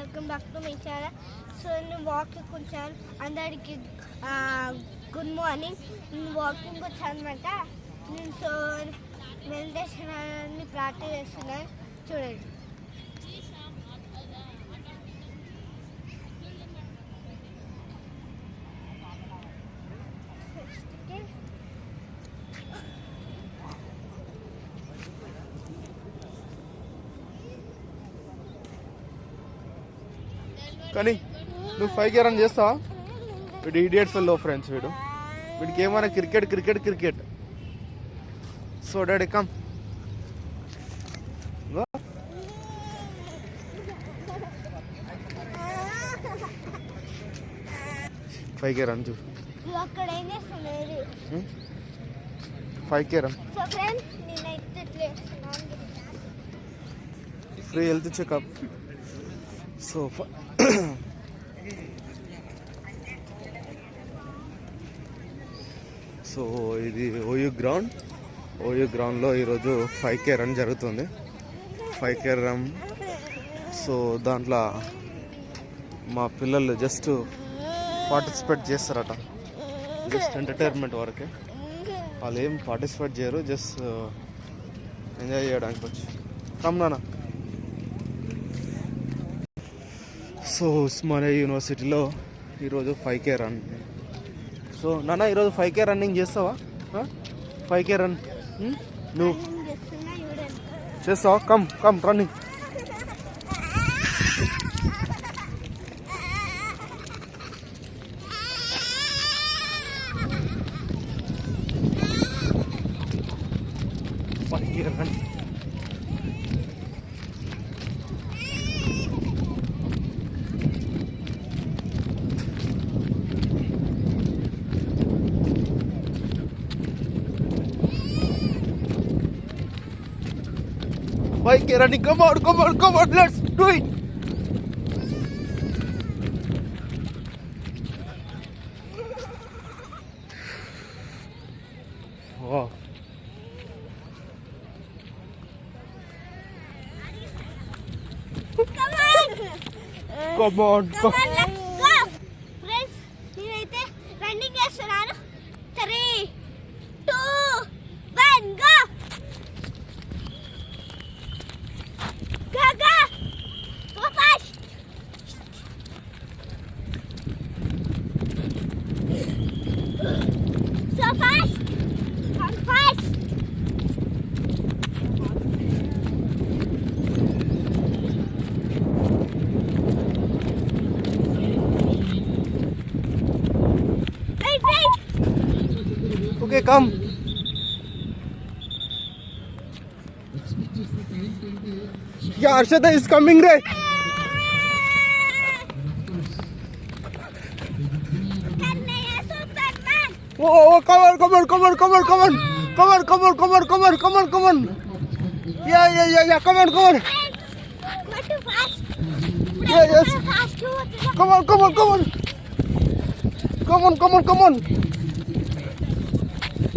Welcome back to my channel. So నేను walking వచ్చాను అందరికి గుడ్ మార్నింగ్ నేను వాకింగ్ వచ్చానమాట నేను సో మెడిటేషన్ అని ప్రాక్టీస్ చేస్తున్నాను. చూడండి. కానీ నువ్వు ఫైవ్ కే రన్ చేస్తావా? వీడు ఇడియట్స్లో ఫ్రెండ్స్ వీడు. వీడికి ఏమైనా cricket cricket cricket so daddy come five K run చూ. నువ్వు అక్కడ ఏం చేస్తున్నావు five K run free health checkup so so ఇది ఓయూ గ్రౌండ్. ఓయూ గ్రౌండ్లో ఈరోజు ఫైవ్ కే రన్ జరుగుతుంది. Five K run. సో దాంట్లో మా పిల్లలు జస్ట్ పార్టిసిపేట్ చేస్తారట. జస్ట్ ఎంటర్టైన్మెంట్ వరకే. వాళ్ళు ఏం పార్టిసిపేట్ చేయరు జస్ట్ ఎంజాయ్ చేయడానికి వచ్చి. కమ్ నానా సో ఉస్మానియా యూనివర్సిటీలో ఈరోజు ఫైవ్ కే రన్ సో నాన్న ఈరోజు ఫైవ్ కే రన్నింగ్ చేస్తావా? Five K run? నువ్వు? చేస్తావా? Come come running five K run Mike Irani, come on, come on, come on, let's do it. Wow. Come on. Come on. Come on. के कम या Arshad is coming रे ओ ओ कमर कमर कमर कमर कमर कमर कमर कमर कमर कमर कमर yeah yeah yeah yeah come on come on Yeah, yes. Come on, come on, come on.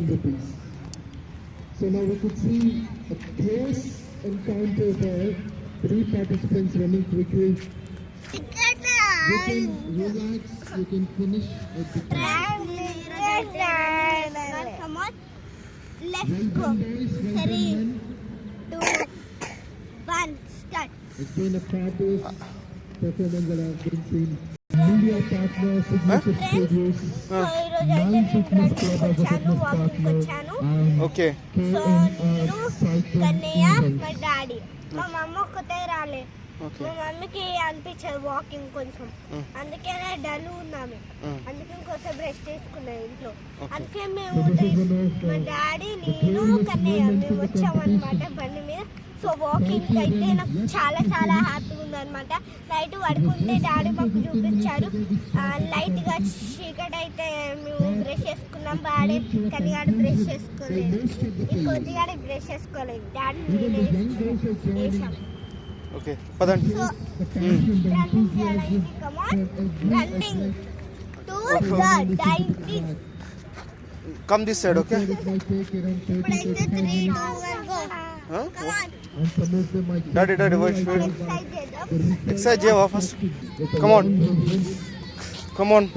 rupees. So now we could see a close encounter there. Three participants running quickly. You can relax, you can finish at the time. Come on. Let's Well go. guys, well Three, two, one, start. It's been a fabulous performance that I've been seeing. Okay so నేను కన్నయ్య. మా daddy మా మమ్మ ఒక్కతే రాలే మా మమ్మీకి అనిపించదు walking కొంచెం. Mm. అందుకనే డల్ ఉన్నాము. Mm. అందుకే కొంచెం రెస్ట్ తీసుకున్నాం ఇంట్లో. అందుకే మేము మా డాడీ నేను కన్నయ్య మేము వచ్చామన్నమాట బండి మీద. సో వాకింగ్ అయితే నాకు చాలా చాలా హ్యాపీగా ఉందన్నమాట. నైట్ పడుకుంటే డాడీ మాకు చూపించారు లైట్గా చీకటి అయితే మేము బ్రష్ చేసుకున్నాం. డాడీ కనిగాడు బ్రష్ చేసుకోలేదు. ఈ కొద్దిగాడే బ్రష్ చేసుకోలేదు. డాడీ వేసాం. ఓకే పదండి. Come this side okay Daddy, daddy, wait, wait. Excited, of us. Come on. Come on.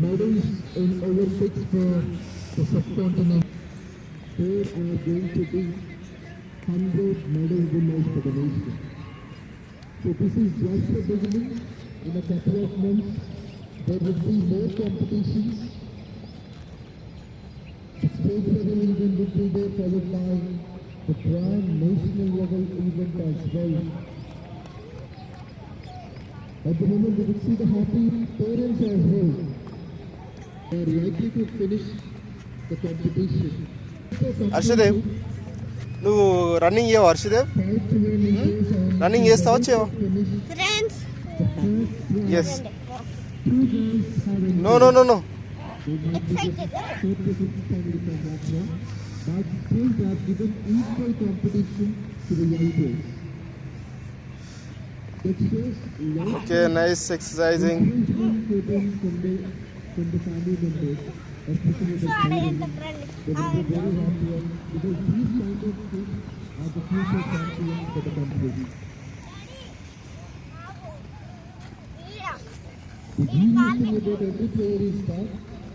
Medals in over six for the. There are going to be 100 for the nation. So this is just the beginning. In a couple of months, there will be more competitions. State level event will be there, followed by the grand national level event as well. At the moment, we will see the happy parents as well. They are likely to finish the competition. Harshdev నువ్వు running చేయవా Harshdev running చేస్తావా చేయవా. Yes no no no no but still they have given equal competition to the young players. Okay, nice exercising. The dream thing about every player is that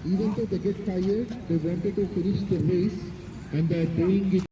even though they get tired, they wanted to finish the race and uh, doing